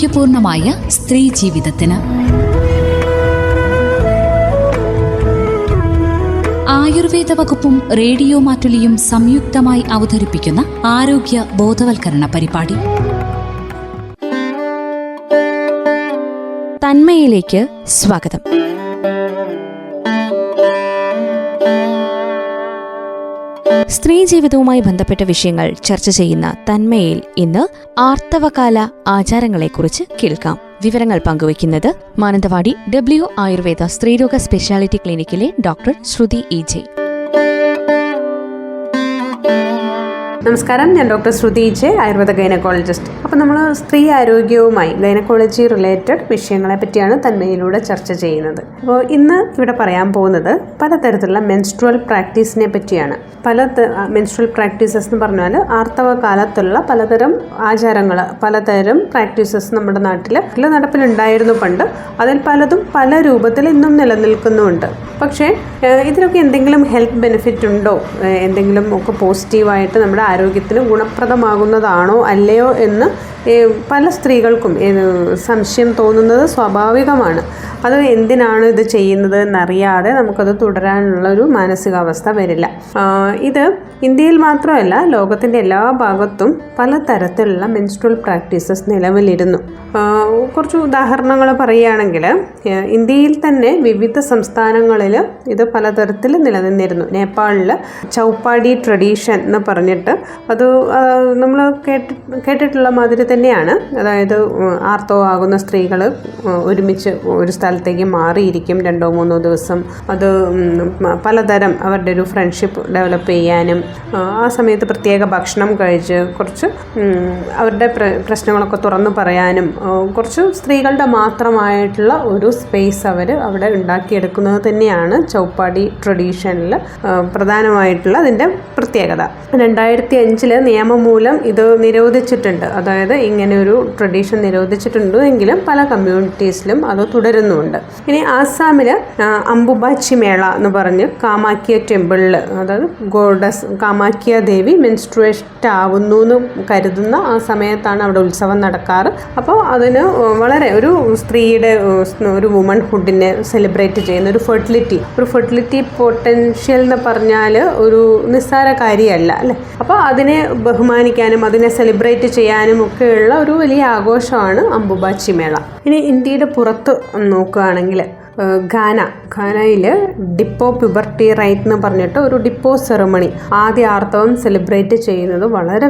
ആരോഗ്യപൂർണമായ സ്ത്രീ ജീവിതത്തിന്. ആയുർവേദ വകുപ്പും റേഡിയോ മാറ്റുലിയും സംയുക്തമായി അവതരിപ്പിക്കുന്ന ആരോഗ്യ ബോധവൽക്കരണ പരിപാടി. തന്മയിലേക്ക് സ്വാഗതം. സ്ത്രീ ജീവിതവുമായി ബന്ധപ്പെട്ട വിഷയങ്ങൾ ചർച്ച ചെയ്യുന്ന തന്മയിൽ ഇന്ന് ആർത്തവകാല ആചാരങ്ങളെക്കുറിച്ച് കേൾക്കാം. വിവരങ്ങൾ പങ്കുവയ്ക്കുന്നത് മാനന്തവാടി ഡബ്ല്യു ആയുർവേദ സ്ത്രീരോഗ സ്പെഷ്യാലിറ്റി ക്ലിനിക്കിലെ ഡോക്ടർ ശ്രുതി ഇ ജെ. നമസ്കാരം. ഞാൻ doctor Shruthi J Ayurveda gynaecologist. അപ്പോൾ നമ്മൾ സ്ത്രീ ആരോഗ്യവുമായി ഗൈനക്കോളജി റിലേറ്റഡ് വിഷയങ്ങളെ പറ്റിയാണ് തന്മയിലൂടെ ചർച്ച ചെയ്യുന്നത്. അപ്പോൾ ഇന്ന് ഇവിടെ പറയാൻ പോകുന്നത് പലതരത്തിലുള്ള മെൻസ്ട്രുവൽ പ്രാക്ടീസിനെ പറ്റിയാണ്. പല മെൻസ്ട്രുവൽ പ്രാക്ടീസസ് എന്ന് പറഞ്ഞാൽ ആർത്തവ കാലത്തുള്ള പലതരം ആചാരങ്ങൾ പലതരം പ്രാക്ടീസസ് നമ്മുടെ നാട്ടിൽ നടപ്പിലുണ്ടായിരുന്നു പണ്ട്. അതിൽ പലതും പല രൂപത്തിൽ ഇന്നും നിലനിൽക്കുന്നുമുണ്ട് പക്ഷേ ഇതിനൊക്കെ എന്തെങ്കിലും ഹെൽത്ത് ബെനിഫിറ്റ് ഉണ്ടോ എന്തെങ്കിലും ഒക്കെ പോസിറ്റീവായിട്ട് നമ്മുടെ ആരോഗ്യത്തിന് ഗുണപ്രദമാകുന്നതാണോ അല്ലയോ എന്ന് പല സ്ത്രീകൾക്കും സംശയം തോന്നുന്നത് സ്വാഭാവികമാണ്. അത് എന്തിനാണ് ഇത് ചെയ്യുന്നത് എന്നറിയാതെ നമുക്കത് തുടരാനുള്ള ഒരു മാനസികാവസ്ഥ വരില്ല. ഇത് ഇന്ത്യയിൽ മാത്രമല്ല ലോകത്തിന്റെ എല്ലാ ഭാഗത്തും പലതരത്തിലുള്ള മെൻസ്ട്രൽ പ്രാക്ടീസസ് നിലവിലിരുന്നു. കുറച്ച് ഉദാഹരണങ്ങൾ പറയുകയാണെങ്കിൽ ഇന്ത്യയിൽ തന്നെ വിവിധ സംസ്ഥാനങ്ങളിൽ ഇത് പലതരത്തിൽ നിലനിന്നിരുന്നു. നേപ്പാളിൽ ചൗപ്പാടി ട്രഡീഷൻ എന്ന് പറഞ്ഞിട്ട് അത് നമ്മൾ കേട്ടി കേട്ടിട്ടുള്ള മാതിരി തന്നെയാണ്. അതായത് ആർത്തവ ആകുന്ന സ്ത്രീകൾ ഒരുമിച്ച് ഒരു സ്ഥലത്തേക്ക് മാറിയിരിക്കും രണ്ടോ മൂന്നോ ദിവസം. അത് പലതരം അവരുടെ ഒരു ഫ്രണ്ട്ഷിപ്പ് ഡെവലപ്പ് ചെയ്യാനും ആ, സമയത്ത് പ്രത്യേക ഭക്ഷണം കഴിച്ച് കുറച്ച് അവരുടെ പ്ര- പ്രശ്നങ്ങളൊക്കെ തുറന്നു പറയാനും കുറച്ച് സ്ത്രീകളുടെ മാത്രമായിട്ടുള്ള ഒരു സ്പേസ് അവർ അവിടെ ഉണ്ടാക്കിയെടുക്കുന്നത് തന്നെയാണ് ചൗപ്പാടി ട്രഡീഷനിൽ പ്രധാനമായിട്ടുള്ള അതിന്റെ പ്രത്യേകത. രണ്ടായിരത്തി അഞ്ചിൽ നിയമം മൂലം ഇത് നിരോധിച്ചിട്ടുണ്ട്. അതായത് ഇങ്ങനെ ഒരു ട്രഡീഷൻ നിരോധിച്ചിട്ടുണ്ട് എങ്കിലും പല കമ്മ്യൂണിറ്റീസിലും അത് തുടരുന്നുമുണ്ട് ഇനി ആസാമിൽ അംബുബാച്ചി മേള എന്ന് പറഞ്ഞ് കാമാക്കിയ ടെമ്പിളിൽ അതായത് ഗോഡസ് കാമാക്കിയ ദേവി മെൻസ്ട്രുവേറ്റ് ആവുന്നു എന്ന് കരുതുന്ന ആ സമയത്താണ് അവിടെ ഉത്സവം നടക്കാറ്. അപ്പോൾ അതിന് വളരെ ഒരു സ്ത്രീയുടെ ഒരു വുമൺഹുഡിനെ സെലിബ്രേറ്റ് ചെയ്യുന്ന ഒരു ഫെർട്ടിലിറ്റി ഒരു ഫെർട്ടിലിറ്റി പൊട്ടൻഷ്യൽ എന്ന് പറഞ്ഞാൽ ഒരു നിസ്സാര കാര്യമല്ല അല്ലേ? അപ്പോൾ അതിനെ ബഹുമാനിക്കാനും അതിനെ സെലിബ്രേറ്റ് ചെയ്യാനും ഒക്കെയുള്ള ഒരു വലിയ ആഘോഷമാണ് അംബുബാച്ചി മേള. ഇനി ഇന്ത്യയുടെ പുറത്ത് നോക്കുകയാണെങ്കിൽ ഗാന ഖാനയിൽ ഡിപ്പോ പ്യുബർട്ടി റൈറ്റ് എന്ന് പറഞ്ഞിട്ട് ഒരു ഡിപ്പോ സെറമണി. ആദ്യ ആർത്തവം സെലിബ്രേറ്റ് ചെയ്യുന്നത് വളരെ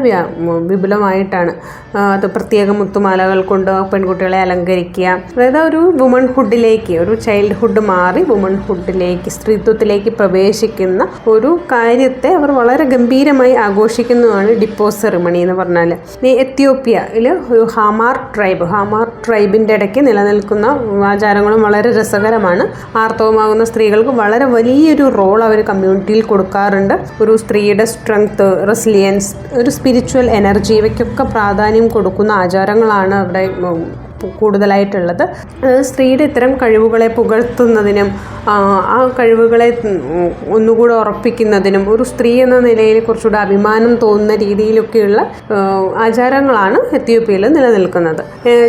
വിപുലമായിട്ടാണ്. അത് പ്രത്യേക മുത്തുമാലകൾ കൊണ്ട് പെൺകുട്ടികളെ അലങ്കരിക്കുക. അതായത് ഒരു വുമൺഹുഡിലേക്ക് ഒരു ചൈൽഡ്ഹുഡ് മാറി വുമൺഹുഡിലേക്ക് സ്ത്രീത്വത്തിലേക്ക് പ്രവേശിക്കുന്ന ഒരു കാര്യത്തെ അവർ വളരെ ഗംഭീരമായി ആഘോഷിക്കുന്നതാണ് ഡിപ്പോ സെറിമണി എന്ന് പറഞ്ഞാൽ എത്യോപ്യയിൽ ഒരു ഹാമാർ ട്രൈബ്. ഹാമാർ ട്രൈബിന്റെ ഇടയ്ക്ക് നിലനിൽക്കുന്ന ആചാരങ്ങളും വളരെ രസകരമാണ് ആർത്തവമാകുന്ന സ്ത്രീകൾക്ക് വളരെ വലിയൊരു റോൾ അവർ കമ്മ്യൂണിറ്റിയിൽ കൊടുക്കാറുണ്ട്. ഒരു സ്ത്രീയുടെ സ്ട്രെങ്ത് റെസിലിയൻസ് ഒരു സ്പിരിച്വൽ എനർജി ഇവയ്ക്കൊക്കെ പ്രാധാന്യം കൊടുക്കുന്ന ആചാരങ്ങളാണ് അവിടെ കൂടുതലായിട്ടുള്ളത്. സ്ത്രീയുടെ ഇത്തരം കഴിവുകളെ പുകഴ്ത്തുന്നതിനും ആ, കഴിവുകളെ ഒന്നുകൂടെ ഉറപ്പിക്കുന്നതിനും ഒരു സ്ത്രീ എന്ന നിലയിൽ കുറച്ചുകൂടെ അഭിമാനം തോന്നുന്ന രീതിയിലൊക്കെയുള്ള ആചാരങ്ങളാണ് എത്യോപ്യയിൽ നിലനിൽക്കുന്നത്.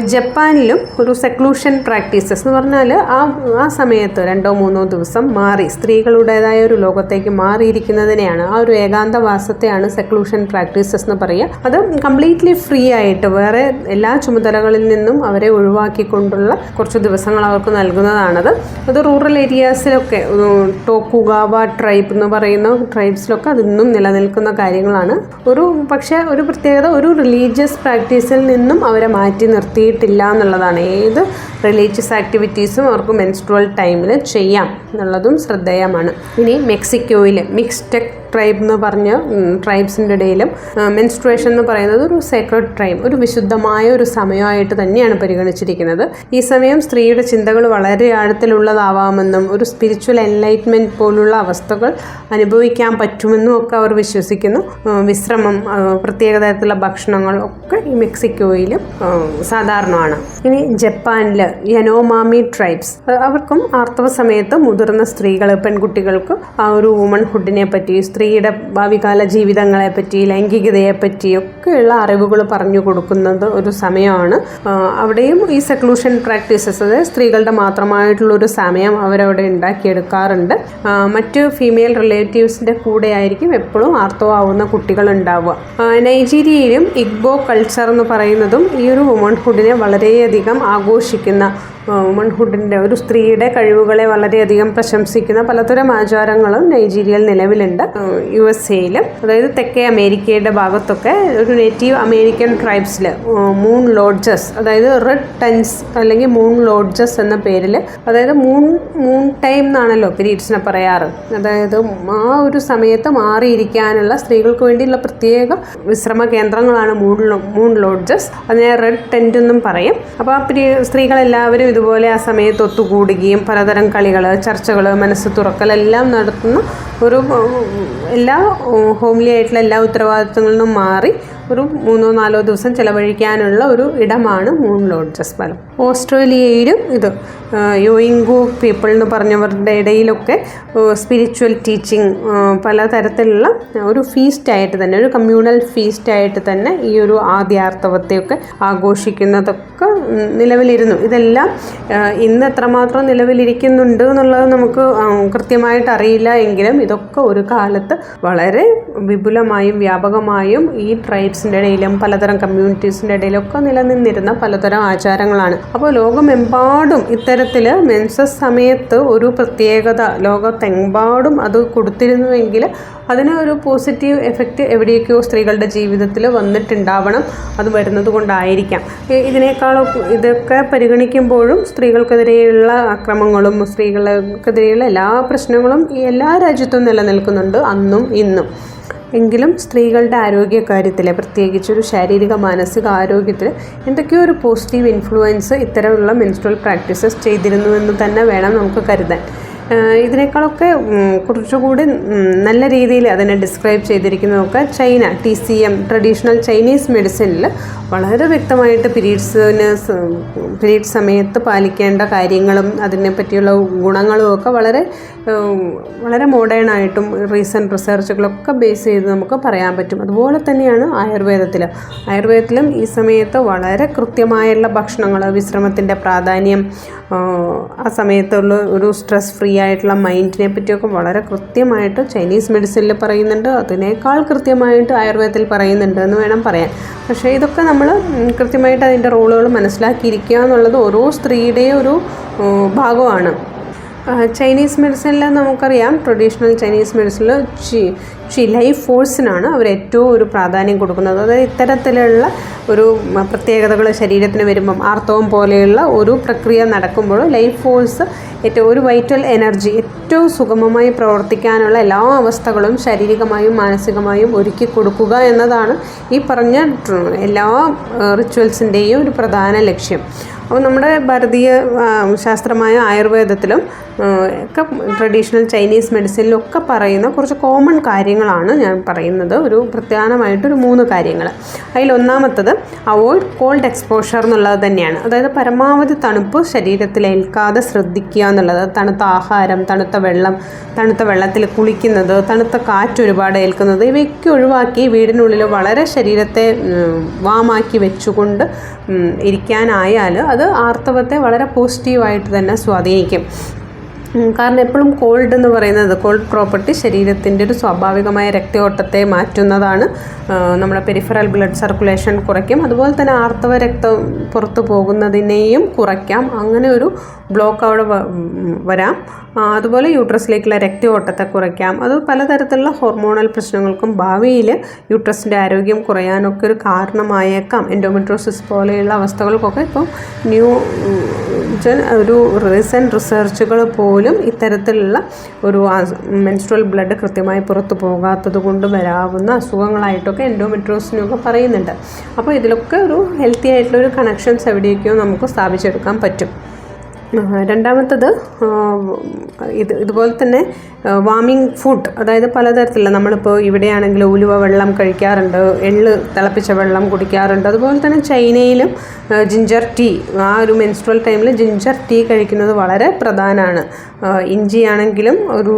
ജപ്പാനിലും ഒരു സെക്ലൂഷൻ പ്രാക്ടീസസ് എന്ന് പറഞ്ഞാൽ ആ ആ സമയത്ത് രണ്ടോ മൂന്നോ ദിവസം മാറി സ്ത്രീകളുടേതായ ഒരു ലോകത്തേക്ക് മാറിയിരിക്കുന്നതിനെയാണ് ആ ഒരു ഏകാന്തവാസത്തെയാണ് സെക്ലൂഷൻ പ്രാക്ടീസസ് എന്ന് പറയുക. അത് കംപ്ലീറ്റ്ലി ഫ്രീ ആയിട്ട് വേറെ എല്ലാ ചുമതലകളിൽ നിന്നും അവരെ ഒഴിവാക്കിക്കൊണ്ടുള്ള കുറച്ച് ദിവസങ്ങൾ അവർക്ക് നൽകുന്നതാണത്. അത് റൂറൽ ഏരിയാസിലൊക്കെ ടോക്കുഗാവ ട്രൈബ് എന്ന് പറയുന്ന ട്രൈബ്സിലൊക്കെ അതിന്നും നിലനിൽക്കുന്ന കാര്യങ്ങളാണ്. ഒരു പക്ഷേ ഒരു പ്രത്യേകത ഒരു റിലീജിയസ് പ്രാക്ടീസിൽ നിന്നും അവരെ മാറ്റി നിർത്തിയിട്ടില്ല എന്നുള്ളതാണ്. ഏത് റിലീജിയസ് ആക്ടിവിറ്റീസും അവർക്ക് മെൻസ്ട്രുവൽ ടൈമിൽ ചെയ്യാം എന്നുള്ളതും ശ്രദ്ധേയമാണ്. ഇനി മെക്സിക്കോയിൽ മിക്സ്ടെക് ട്രൈബ് എന്ന് പറഞ്ഞ് ട്രൈബ്സിന്റെ ഇടയിലും മെൻസ്ട്രേഷൻ എന്ന് പറയുന്നത് ഒരു സേക്രഡ് ടൈം ഒരു വിശുദ്ധമായ ഒരു സമയമായിട്ട് തന്നെയാണ് പരിഗണിച്ചിരിക്കുന്നത്. ഈ സമയം സ്ത്രീയുടെ ചിന്തകൾ വളരെ ആഴത്തിലുള്ളതാവാമെന്നും ഒരു സ്പിരിച്വൽ എൻലൈറ്റ്മെന്റ് പോലുള്ള അവസ്ഥകൾ അനുഭവിക്കാൻ പറ്റുമെന്നും ഒക്കെ അവർ വിശ്വസിക്കുന്നു. വിശ്രമം പ്രത്യേക തരത്തിലുള്ള ഭക്ഷണങ്ങൾ ഒക്കെ ഈ മെക്സിക്കോയിലും സാധാരണമാണ്. ഇനി ജപ്പാനിൽ യനോമാമി ട്രൈബ്സ് അവർക്കും ആർത്തവ സമയത്ത് മുതിർന്ന സ്ത്രീകൾ പെൺകുട്ടികൾക്ക് ആ ഒരു വുമൺഹുഡിനെ പറ്റി സ്ത്രീ സ്ത്രീയുടെ ഭാവികാല ജീവിതങ്ങളെപ്പറ്റി ലൈംഗികതയെപ്പറ്റി ഒക്കെയുള്ള അറിവുകൾ പറഞ്ഞു കൊടുക്കുന്നത് ഒരു സമയമാണ്. അവിടെയും ഈ സെക്ലൂഷൻ പ്രാക്ടീസസ് അതായത് സ്ത്രീകളുടെ മാത്രമായിട്ടുള്ളൊരു സമയം അവരവിടെ ഉണ്ടാക്കിയെടുക്കാറുണ്ട്. മറ്റ് ഫീമെയിൽ റിലേറ്റീവ്സിന്റെ കൂടെ ആയിരിക്കും എപ്പോഴും ആർത്തവാവുന്ന കുട്ടികൾ ഉണ്ടാവുക നൈജീരിയയിലും ഇഗ്ബോ കൾച്ചർ എന്ന് പറയുന്നതും ഈ ഒരു വുമൺഹുഡിനെ വളരെയധികം ആഘോഷിക്കുന്ന വുമൺഹുഡിന്റെ ഒരു സ്ത്രീയുടെ കഴിവുകളെ വളരെയധികം പ്രശംസിക്കുന്ന പലതരം ആചാരങ്ങളും നൈജീരിയയിൽ നിലവിലുണ്ട്. യു എസ് എയിലും അതായത് തെക്കേ അമേരിക്കയുടെ ഭാഗത്തൊക്കെ ഒരു നേറ്റീവ് അമേരിക്കൻ ട്രൈബ്സിൽ മൂൺ ലോഡ്ജസ് അതായത് റെഡ് ടെൻസ് അല്ലെങ്കിൽ മൂൺ ലോഡ്ജസ് എന്ന പേരിൽ അതായത് മൂൺ മൂൺ ടൈം എന്നാണല്ലോ പീരീഡ്സിനെ പറയാറ്. അതായത് ആ ഒരു സമയത്ത് മാറിയിരിക്കാനുള്ള സ്ത്രീകൾക്ക് വേണ്ടിയുള്ള പ്രത്യേക വിശ്രമ കേന്ദ്രങ്ങളാണ് മൂൺ മൂൺ ലോഡ്ജസ് അതിനെ റെഡ് ടെന്റ് എന്നും പറയും. അപ്പോൾ ആ സ്ത്രീകളെല്ലാവരും ഇതുപോലെ ആ സമയത്ത് ഒത്തുകൂടുകയും പലതരം കളികൾ ചർച്ചകൾ മനസ്സ് തുറക്കലെല്ലാം നടത്തുന്ന ഒരു എല്ലാ ഹോംലി ആയിട്ടുള്ള എല്ലാ ഉത്തരവാദിത്തങ്ങളിൽ നിന്നും മാറി ഒരു മൂന്നോ നാലോ ദിവസം ചിലവഴിക്കാനുള്ള ഒരു ഇടമാണ് മൂൺ ലോഡ്ജസ് ഫലം ഓസ്ട്രേലിയയിലും ഇത് യോയിങ്കു പീപ്പിൾ എന്ന് പറഞ്ഞവരുടെ ഇടയിലൊക്കെ സ്പിരിച്വൽ ടീച്ചിങ് പലതരത്തിലുള്ള ഒരു ഫീസ്റ്റായിട്ട് തന്നെ ഒരു കമ്മ്യൂണൽ ഫീസ്റ്റായിട്ട് തന്നെ ഈ ഒരു ആദ്യാർത്ഥവത്തെയൊക്കെ ആഘോഷിക്കുന്നതൊക്കെ നിലവിലിരുന്നു. ഇതെല്ലാം ഇന്ന് എത്രമാത്രം നിലവിലിരിക്കുന്നുണ്ട് എന്നുള്ളത് നമുക്ക് കൃത്യമായിട്ട് അറിയില്ല എങ്കിലും ഇതൊക്കെ ഒരു കാലത്ത് വളരെ വിപുലമായും വ്യാപകമായും ഈ ട്രൈബ്സിന്റെ ഇടയിലും പലതരം കമ്മ്യൂണിറ്റീസിന്റെ ഇടയിലൊക്കെ നിലനിന്നിരുന്ന പലതരം ആചാരങ്ങളാണ്. അപ്പോൾ ലോകമെമ്പാടും ഇത്തരത്തിൽ മെൻസസ് സമയത്ത് ഒരു പ്രത്യേകത ലോകത്തെമ്പാടും അത് കൊടുത്തിരുന്നുവെങ്കിൽ അതിന് ഒരു പോസിറ്റീവ് എഫക്റ്റ് എവിടെയൊക്കെയോ സ്ത്രീകളുടെ ജീവിതത്തിൽ വന്നിട്ടുണ്ടാവണം. അത് വരുന്നത് കൊണ്ടായിരിക്കാം ഇതിനേക്കാളും ഇതൊക്കെ പരിഗണിക്കുമ്പോഴും സ്ത്രീകൾക്കെതിരെയുള്ള അക്രമങ്ങളും സ്ത്രീകൾക്കെതിരെയുള്ള എല്ലാ പ്രശ്നങ്ങളും എല്ലാ രാജ്യത്തും നിലനിൽക്കുന്നുണ്ട് അന്നും ഇന്നും. എങ്കിലും സ്ത്രീകളുടെ ആരോഗ്യ ആരോഗ്യകാര്യത്തിൽ പ്രത്യേകിച്ച് ഒരു ശാരീരിക മാനസിക ആരോഗ്യത്തിൽ എന്തൊക്കെയോ ഒരു പോസിറ്റീവ് ഇൻഫ്ലുവൻസ് ഇത്തരമുള്ള മെൻസ്ട്രൽ പ്രാക്ടീസസ് ചെയ്തിരുന്നു എന്ന് തന്നെ വേണം നമുക്ക് കരുതാൻ. ഇതിനേക്കാളൊക്കെ കുറച്ചുകൂടി നല്ല രീതിയിൽ അതിനെ describe ചെയ്തിരിക്കുന്നതൊക്കെ China T C M traditional Chinese മെഡിസിനിൽ വളരെ വ്യക്തമായിട്ട് പീരീഡ്സിന് പീരീഡ് സമയത്ത് പാലിക്കേണ്ട കാര്യങ്ങളും അതിനെ പറ്റിയുള്ള ഗുണങ്ങളും ഒക്കെ വളരെ വളരെ മോഡേൺ ആയിട്ടും റീസെന്റ് റിസർച്ചുകളൊക്കെ ബേസ് ചെയ്ത് നമുക്ക് പറയാൻ പറ്റും. അതുപോലെ തന്നെയാണ് ആയുർവേദത്തിൽ ആയുർവേദത്തിലും ഈ സമയത്ത് വളരെ കൃത്യമായുള്ള ഭക്ഷണങ്ങൾ വിശ്രമത്തിന്റെ പ്രാധാന്യം ആ സമയത്തുള്ള ഒരു സ്ട്രെസ് ഫ്രീ ആയിട്ടുള്ള മൈൻഡിനെ പറ്റിയൊക്കെ വളരെ കൃത്യമായിട്ട് ചൈനീസ് മെഡിസിനിൽ പറയുന്നുണ്ട്. അതിനേക്കാൾ കൃത്യമായിട്ട് ആയുർവേദത്തിൽ പറയുന്നുണ്ട് എന്ന് വേണം പറയാൻ. പക്ഷേ ഇതൊക്കെ നമ്മൾ കൃത്യമായിട്ട് അതിന്റെ റോളുകൾ മനസ്സിലാക്കിയിരിക്കുക എന്നുള്ളത് ഓരോ സ്ത്രീയുടെയും ഒരു ഭാഗമാണ്. ചൈനീസ് മെഡിസിനിൽ നമുക്കറിയാം. ട്രഡീഷണൽ ചൈനീസ് മെഡിസിനിൽ ചി ചി ലൈഫ് ഫോഴ്സിനാണ് അവർ ഏറ്റവും ഒരു പ്രാധാന്യം കൊടുക്കുന്നത്. അതായത് ഇത്തരത്തിലുള്ള ഒരു പ്രത്യേകതകൾ ശരീരത്തിന് വരുമ്പം ആർത്തവം പോലെയുള്ള ഒരു പ്രക്രിയ നടക്കുമ്പോൾ ലൈഫ് ഫോഴ്സ് ഏറ്റവും ഒരു വൈറ്റൽ എനർജി ഏറ്റവും സുഗമമായി പ്രവർത്തിക്കാനുള്ള എല്ലാ അവസ്ഥകളും ശാരീരികമായും മാനസികമായും ഒരുക്കി കൊടുക്കുക എന്നതാണ് ഈ പറഞ്ഞ എല്ലാ റിച്വൽസിന്റെയും ഒരു പ്രധാന ലക്ഷ്യം. അപ്പോൾ നമ്മുടെ ഭാരതീയ ശാസ്ത്രമായ ആയുർവേദത്തിലും ഒക്കെ ട്രഡീഷണൽ ചൈനീസ് മെഡിസിനിലും ഒക്കെ പറയുന്ന കുറച്ച് കോമൺ കാര്യങ്ങളാണ് ഞാൻ പറയുന്നത്. ഒരു പ്രധാനമായിട്ടൊരു മൂന്ന് കാര്യങ്ങൾ. അതിലൊന്നാമത്തത് അവോയ്ഡ് കോൾഡ് എക്സ്പോഷർ എന്നുള്ളത് തന്നെയാണ്. അതായത് പരമാവധി തണുപ്പ് ശരീരത്തിൽ ഏൽക്കാതെ ശ്രദ്ധിക്കുക എന്നുള്ളത്. തണുത്ത ആഹാരം തണുത്ത വെള്ളം തണുത്ത വെള്ളത്തിൽ കുളിക്കുന്നത് തണുത്ത കാറ്റ് ഒരുപാട് ഏൽക്കുന്നത് ഇവയൊക്കെ ഒഴിവാക്കി വീടിനുള്ളിൽ വളരെ ശരീരത്തെ വാമാക്കി വെച്ചുകൊണ്ട് ഇരിക്കാനായാൽ അത് ആർത്തവത്തെ വളരെ പോസിറ്റീവായിട്ട് തന്നെ സ്വാധീനിക്കും. കാരണം എപ്പോഴും കോൾഡ് എന്ന് പറയുന്നത് കോൾഡ് പ്രോപ്പർട്ടി ശരീരത്തിന്റെ ഒരു സ്വാഭാവികമായ രക്തയോട്ടത്തെ മാറ്റുന്നതാണ്. നമ്മുടെ പെരിഫറൽ ബ്ലഡ് സർക്കുലേഷൻ കുറയ്ക്കും. അതുപോലെ തന്നെ ആർത്തവ രക്തം പുറത്തു പോകുന്നതിനെയും കുറയ്ക്കാം. അങ്ങനെ ഒരു ബ്ലോക്ക് അവിടെ വരാം. അതുപോലെ യൂട്രസിലേക്കുള്ള രക്തയോട്ടത്തെ കുറയ്ക്കാം. അത് പലതരത്തിലുള്ള ഹോർമോണൽ പ്രശ്നങ്ങൾക്കും ഭാവിയിൽ യൂട്രസിന്റെ ആരോഗ്യം കുറയാനൊക്കെ ഒരു കാരണമായേക്കാം. എൻഡോമെട്രോസിസ് പോലെയുള്ള അവസ്ഥകൾക്കൊക്കെ ഇപ്പം ന്യൂ ജൻ- ഒരു റീസെന്റ് റിസർച്ചുകൾ പോലും ഇത്തരത്തിലുള്ള ഒരു മെൻസ്ട്രൽ ബ്ലഡ് കൃത്യമായി പുറത്തു പോകാത്തത് കൊണ്ട് വരാവുന്ന അസുഖങ്ങളായിട്ടൊക്കെ എൻഡോമെട്രോസിനൊക്കെ പറയുന്നുണ്ട്. അപ്പോൾ ഇതിലൊക്കെ ഒരു ഹെൽത്തി ആയിട്ടുള്ള ഒരു കണക്ഷൻസ് എവിടെയൊക്കെയോ നമുക്ക് സ്ഥാപിച്ചെടുക്കാൻ പറ്റും. രണ്ടാമത്തത് ഇത് ഇതുപോലെ തന്നെ വാമിംഗ് ഫുഡ് അതായത് പലതരത്തിലുള്ള നമ്മളിപ്പോൾ ഇവിടെയാണെങ്കിൽ ഉലുവ വെള്ളം കഴിക്കാറുണ്ട് എള്ള് തിളപ്പിച്ച വെള്ളം കുടിക്കാറുണ്ട്. അതുപോലെ തന്നെ ചൈനയിലും ജിഞ്ചർ ടീ ആ ഒരു മെൻസ്ട്രൽ ടൈമിൽ ജിഞ്ചർ ടീ കഴിക്കുന്നത് വളരെ പ്രധാനമാണ് ഇഞ്ചിയാണെങ്കിലും ഒരു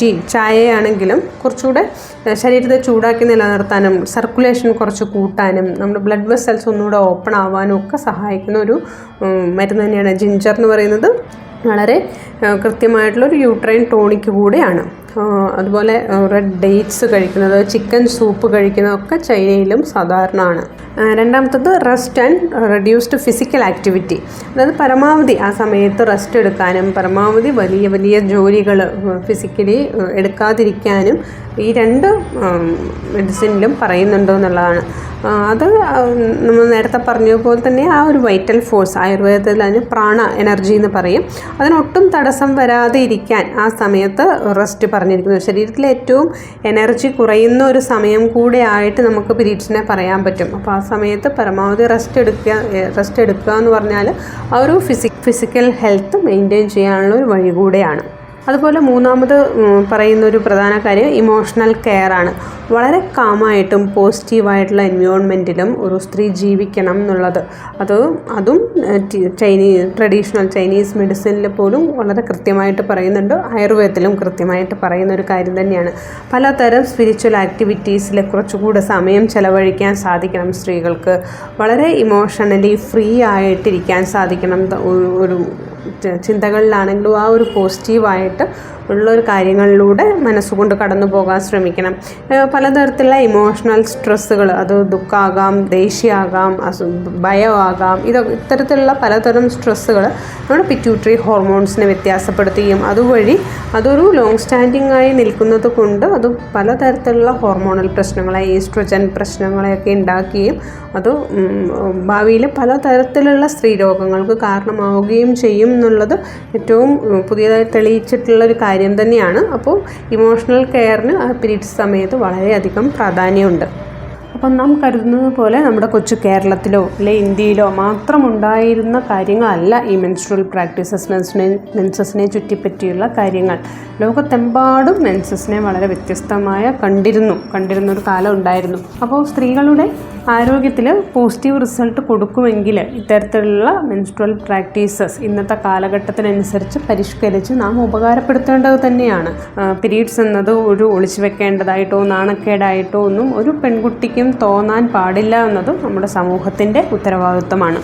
ടീ ചായയാണെങ്കിലും കുറച്ചുകൂടെ ശരീരത്തെ ചൂടാക്കി നിലനിർത്താനും സർക്കുലേഷൻ കുറച്ച് കൂട്ടാനും നമ്മുടെ ബ്ലഡ് വെസൽസ് ഒന്നുകൂടെ ഓപ്പൺ ആവാനും ഒക്കെ സഹായിക്കുന്ന ഒരു മരുന്ന് തന്നെയാണ്. ജിഞ്ചർ എന്ന് പറയുന്നത് വളരെ ആ, കൃത്യമായിട്ടുള്ളൊരു യൂട്രൈൻ ടോണിക് കൂടെയാണ്. അതുപോലെ റെഡ് ഡേറ്റ്സ് കഴിക്കുന്നത് ചിക്കൻ സൂപ്പ് കഴിക്കുന്നതൊക്കെ ചൈനയിലും സാധാരണമാണ്. രണ്ടാമത്തത് rest and reduced physical activity അതായത് പരമാവധി ആ സമയത്ത് റെസ്റ്റ് എടുക്കാനും പരമാവധി വലിയ വലിയ ജോലികൾ ഫിസിക്കലി എടുക്കാതിരിക്കാനും ഈ രണ്ട് മെഡിസിനിലും പറയുന്നുണ്ടോ എന്നുള്ളതാണ്. അത് നമ്മൾ നേരത്തെ പറഞ്ഞ പോലെ തന്നെ ആ ഒരു വൈറ്റൽ ഫോഴ്സ് ആയുർവേദത്തിൽ അതിന് പ്രാണ എനർജി എന്ന് പറയും. അതിനൊട്ടും തടസ്സം വരാതെ ഇരിക്കാൻ ആ സമയത്ത് റെസ്റ്റ് പറഞ്ഞിരിക്കുന്നു. ശരീരത്തിലെ ഏറ്റവും എനർജി കുറയുന്ന ഒരു സമയം കൂടെ ആയിട്ട് നമുക്ക് പീരീഡ്സിനെ പറയാൻ പറ്റും. അപ്പോൾ ആ സമയത്ത് പരമാവധി റെസ്റ്റ് എടുക്കുക റെസ്റ്റ് എടുക്കുക എന്ന് പറഞ്ഞാൽ ആ ഒരു ഫിസിക് ഫിസിക്കൽ ഹെൽത്ത് മെയിന്റെയിൻ ചെയ്യാനുള്ള ഒരു വഴി കൂടെയാണ്. അതുപോലെ മൂന്നാമത് പറയുന്ന ഒരു പ്രധാന കാര്യം ഇമോഷണൽ കെയർ ആണ്. വളരെ കാമായിട്ടും പോസിറ്റീവായിട്ടുള്ള എൻവയോൺമെന്റിലും ഒരു സ്ത്രീ ജീവിക്കണം എന്നുള്ളത്. അത് അതും ചൈനീസ് ട്രഡീഷണൽ ചൈനീസ് മെഡിസിനിൽ പോലും വളരെ കൃത്യമായിട്ട് പറയുന്നുണ്ട്. ആയുർവേദത്തിലും കൃത്യമായിട്ട് പറയുന്ന ഒരു കാര്യം തന്നെയാണ്. പലതരം സ്പിരിച്വൽ ആക്ടിവിറ്റീസിൽ കുറച്ചുകൂടെ സമയം ചെലവഴിക്കാൻ സാധിക്കണം സ്ത്രീകൾക്ക്. വളരെ ഇമോഷണലി ഫ്രീ ആയിട്ടിരിക്കാൻ സാധിക്കണം ഒരു- ചിന്തകളിലാണെങ്കിലും ആ ഒരു പോസിറ്റീവായിട്ട് ഉള്ള ഒരു കാര്യങ്ങളിലൂടെ മനസ്സുകൊണ്ട് കടന്നു പോകാൻ ശ്രമിക്കണം. പലതരത്തിലുള്ള ഇമോഷണൽ സ്ട്രെസ്സുകൾ അത് ദുഃഖമാകാം ദേഷ്യമാകാം ഭയമാകാം ഇതൊക്കെ ഇത്തരത്തിലുള്ള പലതരം സ്ട്രെസ്സുകൾ നമ്മുടെ പിറ്റ്യൂട്ടറി ഹോർമോൺസിനെ വ്യത്യാസപ്പെടുത്തുകയും അതുവഴി അതൊരു ലോങ് സ്റ്റാൻഡിങ് ആയി നിൽക്കുന്നത് കൊണ്ട് അത് പലതരത്തിലുള്ള ഹോർമോണൽ പ്രശ്നങ്ങളെ ഈസ്ട്രോജൻ പ്രശ്നങ്ങളെയൊക്കെ ഉണ്ടാക്കുകയും അത് ഭാവിയിൽ പലതരത്തിലുള്ള സ്ത്രീ രോഗങ്ങൾക്ക് കാരണമാവുകയും ചെയ്യും എന്നുള്ളത് ഏറ്റവും പുതിയതായി തെളിയിച്ചിട്ടുള്ള ഒരു കാര്യം. തന്നെയാണ്. അപ്പോൾ ഇമോഷണൽ കെയറിന് പീരീഡ്സ് സമയത്ത് വളരെയധികം പ്രാധാന്യമുണ്ട്. അപ്പം നാം കരുതുന്നത് പോലെ നമ്മുടെ കൊച്ചു കേരളത്തിലോ അല്ലെ ഇന്ത്യയിലോ മാത്രം ഉണ്ടായിരുന്ന കാര്യങ്ങളല്ല ഈ മെൻസ്ട്രൽ പ്രാക്ടീസസ് മെൻസിനെ മെൻസസിനെ ചുറ്റിപ്പറ്റിയുള്ള കാര്യങ്ങൾ. ലോകത്തെമ്പാടും മെൻസസിനെ വളരെ വ്യത്യസ്തമായ കണ്ടിരുന്നു കണ്ടിരുന്ന ഒരു കാലം ഉണ്ടായിരുന്നു. അപ്പോൾ സ്ത്രീകളുടെ ആരോഗ്യത്തിൽ പോസിറ്റീവ് റിസൾട്ട് കൊടുക്കുമെങ്കിൽ ഇത്തരത്തിലുള്ള മെൻസ്ട്രൽ പ്രാക്ടീസസ് ഇന്നത്തെ കാലഘട്ടത്തിനനുസരിച്ച് പരിഷ്കരിച്ച് നാം ഉപകാരപ്പെടുത്തേണ്ടത് തന്നെയാണ്. പീരീഡ്സ് എന്നത് ഒരു ഒളിച്ചു വെക്കേണ്ടതായിട്ടോ നാണക്കേടായിട്ടോ ഒന്നും ഒരു പെൺകുട്ടിക്കും തോന്നാൻ പാടില്ല എന്നതും നമ്മുടെ സമൂഹത്തിന്റെ ഉത്തരവാദിത്വമാണ്.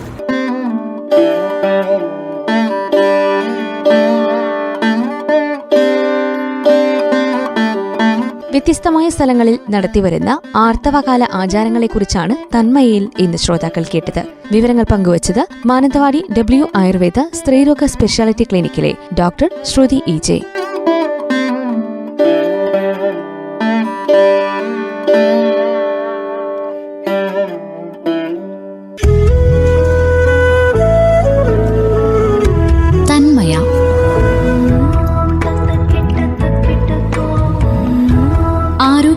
വ്യത്യസ്തമായ സ്ഥലങ്ങളിൽ നടത്തിവരുന്ന ആർത്തവകാല ആചാരങ്ങളെക്കുറിച്ചാണ് തന്മയിൽ ഇന്ന് ശ്രോതാക്കൾ കേട്ടത്. വിവരങ്ങൾ പങ്കുവച്ചത് മാനന്തവാടി ഡബ്ല്യു ആയുർവേദ സ്ത്രീരോഗ സ്പെഷ്യാലിറ്റി ക്ലിനിക്കിലെ ഡോക്ടർ ശ്രുതി ഇ ജെ.